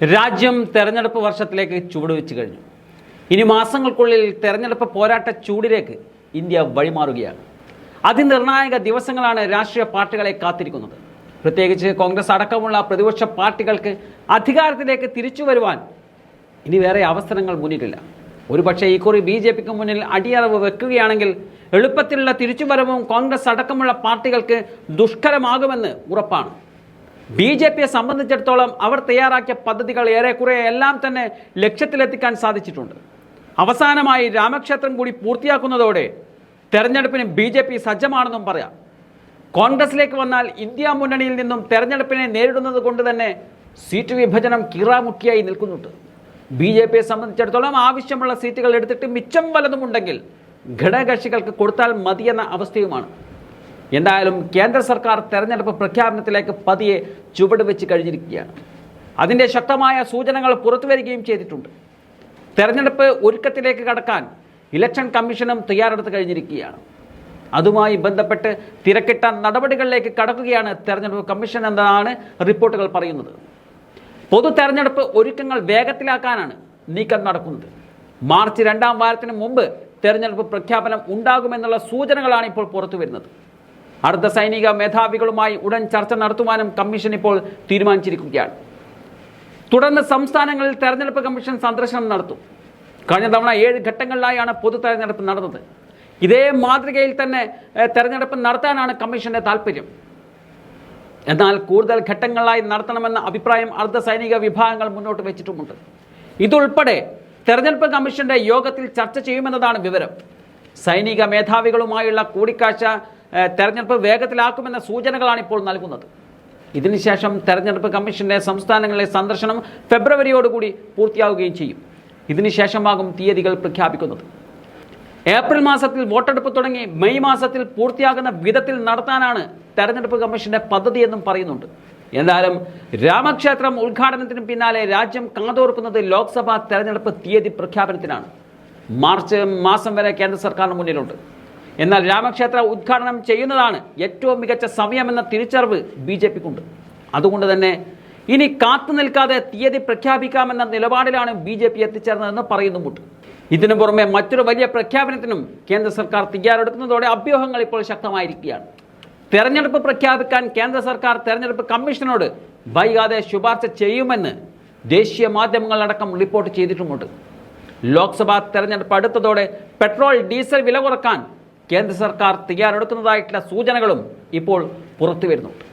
രാജ്യം തെരഞ്ഞെടുപ്പ് വർഷത്തിലേക്ക് ചുവടുവെച്ച് കഴിഞ്ഞു. ഇനി മാസങ്ങൾക്കുള്ളിൽ തെരഞ്ഞെടുപ്പ് പോരാട്ട ചൂടിലേക്ക് ഇന്ത്യ വഴിമാറുകയാണ്. അതിനിർണായക ദിവസങ്ങളാണ് രാഷ്ട്രീയ പാർട്ടികളെ കാത്തിരിക്കുന്നത്. പ്രത്യേകിച്ച് കോൺഗ്രസ് അടക്കമുള്ള പ്രതിപക്ഷ പാർട്ടികൾക്ക് അധികാരത്തിലേക്ക് തിരിച്ചു വരുവാൻ ഇനി വേറെ അവസരങ്ങൾ മുന്നിലില്ല ഒരുപക്ഷെ ഇക്കുറി ബി ജെ പിക്ക് മുന്നിൽ അടിയറവ് വെക്കുകയാണെങ്കിൽ എളുപ്പത്തിലുള്ള തിരിച്ചുവരവും കോൺഗ്രസ് അടക്കമുള്ള പാർട്ടികൾക്ക് ദുഷ്കരമാകുമെന്ന് ഉറപ്പാണ്. ബി ജെ പിയെ സംബന്ധിച്ചിടത്തോളം അവർ തയ്യാറാക്കിയ പദ്ധതികൾ ഏറെക്കുറെ എല്ലാം തന്നെ ലക്ഷ്യത്തിലെത്തിക്കാൻ സാധിച്ചിട്ടുണ്ട്. അവസാനമായി രാമക്ഷേത്രം കൂടി പൂർത്തിയാക്കുന്നതോടെ തെരഞ്ഞെടുപ്പിന് ബി ജെ പി സജ്ജമാണെന്നും പറയാം. കോൺഗ്രസിലേക്ക് വന്നാൽ ഇന്ത്യ മുന്നണിയിൽ നിന്നും തെരഞ്ഞെടുപ്പിനെ നേരിടുന്നത് കൊണ്ട് തന്നെ സീറ്റ് വിഭജനം കീറാമുക്കിയായി നിൽക്കുന്നുണ്ട്. ബി ജെ പിയെ സംബന്ധിച്ചിടത്തോളം ആവശ്യമുള്ള സീറ്റുകൾ എടുത്തിട്ട് മിച്ചം വലതുമുണ്ടെങ്കിൽ ഘടകകക്ഷികൾക്ക് കൊടുത്താൽ മതിയെന്ന അവസ്ഥയുമാണ്. എന്തായാലും കേന്ദ്ര സർക്കാർ തെരഞ്ഞെടുപ്പ് പ്രഖ്യാപനത്തിലേക്ക് പതിയെ ചുവട് വെച്ച് കഴിഞ്ഞിരിക്കുകയാണ്. അതിന്റെ ശക്തമായ സൂചനകൾ പുറത്തു വരികയും ചെയ്തിട്ടുണ്ട്. തെരഞ്ഞെടുപ്പ് ഒരുക്കത്തിലേക്ക് കടക്കാൻ ഇലക്ഷൻ കമ്മീഷനും തയ്യാറെടുത്ത് കഴിഞ്ഞിരിക്കുകയാണ്. അതുമായി ബന്ധപ്പെട്ട് തിരക്കിട്ട നടപടികളിലേക്ക് കടക്കുകയാണ് തെരഞ്ഞെടുപ്പ് കമ്മീഷൻ എന്നതാണ് റിപ്പോർട്ടുകൾ പറയുന്നത്. പൊതു തെരഞ്ഞെടുപ്പ് ഒരുക്കങ്ങൾ വേഗത്തിലാക്കാനാണ് നീക്കം നടക്കുന്നത്. മാർച്ച് രണ്ടാം വാരത്തിന് മുമ്പ് തെരഞ്ഞെടുപ്പ് പ്രഖ്യാപനം ഉണ്ടാകുമെന്നുള്ള സൂചനകളാണ് ഇപ്പോൾ പുറത്തു വരുന്നത്. അർദ്ധ സൈനിക മേധാവികളുമായി ഉടൻ ചർച്ച നടത്തുവാനും കമ്മീഷൻ ഇപ്പോൾ തീരുമാനിച്ചിരിക്കുകയാണ്. തുടർന്ന് സംസ്ഥാനങ്ങളിൽ തെരഞ്ഞെടുപ്പ് കമ്മീഷൻ സന്ദർശനം നടത്തും. കഴിഞ്ഞ തവണ ഏഴ് ഘട്ടങ്ങളിലായാണ് പൊതു തെരഞ്ഞെടുപ്പ് നടന്നത്. ഇതേ മാതൃകയിൽ തന്നെ തെരഞ്ഞെടുപ്പ് നടത്താനാണ് കമ്മീഷന്റെ താല്പര്യം എന്നാൽ കൂടുതൽ ഘട്ടങ്ങളായി നടത്തണമെന്ന അഭിപ്രായം അർദ്ധ സൈനിക വിഭാഗങ്ങൾ മുന്നോട്ട് വെച്ചിട്ടുമുണ്ട്. ഇതുൾപ്പെടെ തെരഞ്ഞെടുപ്പ് കമ്മീഷന്റെ യോഗത്തിൽ ചർച്ച ചെയ്യുമെന്നതാണ് വിവരം. സൈനിക മേധാവികളുമായുള്ള കൂടിക്കാഴ്ച തെരഞ്ഞെടുപ്പ് വേഗത്തിലാക്കുമെന്ന സൂചനകളാണ് ഇപ്പോൾ നൽകുന്നത്. ഇതിനുശേഷം തെരഞ്ഞെടുപ്പ് കമ്മീഷന്റെ സംസ്ഥാനങ്ങളിലെ സന്ദർശനം ഫെബ്രുവരിയോടുകൂടി പൂർത്തിയാവുകയും ചെയ്യും. ഇതിനുശേഷമാകും തീയതികൾ പ്രഖ്യാപിക്കുന്നത്. ഏപ്രിൽ മാസത്തിൽ വോട്ടെടുപ്പ് തുടങ്ങി മെയ് മാസത്തിൽ പൂർത്തിയാകുന്ന വിധത്തിൽ നടത്താനാണ് തെരഞ്ഞെടുപ്പ് കമ്മീഷന്റെ പദ്ധതി എന്നും പറയുന്നുണ്ട്. എന്തായാലും രാമക്ഷേത്രം ഉദ്ഘാടനത്തിന് പിന്നാലെ രാജ്യം കാതോർക്കുന്നത് ലോക്സഭാ തെരഞ്ഞെടുപ്പ് തീയതി പ്രഖ്യാപനത്തിനാണ്. മാർച്ച് മാസം വരെ കേന്ദ്ര സർക്കാരിന് മുന്നിലുണ്ട്. എന്നാൽ രാമക്ഷേത്ര ഉദ്ഘാടനം ചെയ്യുന്നതാണ് ഏറ്റവും മികച്ച സമയമെന്ന തിരിച്ചറിവ് ബി ജെ പിക്കുണ്ട്. അതുകൊണ്ട് തന്നെ ഇനി കാത്തു നിൽക്കാതെ തീയതി പ്രഖ്യാപിക്കാമെന്ന നിലപാടിലാണ് ബി ജെ പി എത്തിച്ചേർന്നതെന്ന് പറയുന്നുമുണ്ട്. ഇതിനു പുറമെ മറ്റൊരു വലിയ പ്രഖ്യാപനത്തിനും കേന്ദ്ര സർക്കാർ തയ്യാറെടുക്കുന്നതോടെ അഭ്യൂഹങ്ങൾ ഇപ്പോൾ ശക്തമായിരിക്കുകയാണ്. തെരഞ്ഞെടുപ്പ് പ്രഖ്യാപിക്കാൻ കേന്ദ്ര സർക്കാർ തെരഞ്ഞെടുപ്പ് കമ്മീഷനോട് വൈകാതെ ശുപാർശ ചെയ്യുമെന്ന് ദേശീയ മാധ്യമങ്ങളടക്കം റിപ്പോർട്ട് ചെയ്തിട്ടുമുണ്ട്. ലോക്സഭാ തെരഞ്ഞെടുപ്പ് അടുത്തതോടെ പെട്രോൾ ഡീസൽ വില കുറയ്ക്കാൻ കേന്ദ്ര സർക്കാർ തയ്യാറെടുക്കുന്നതായിട്ടുള്ള സൂചനകളും ഇപ്പോൾ പുറത്തു വരുന്നുണ്ട്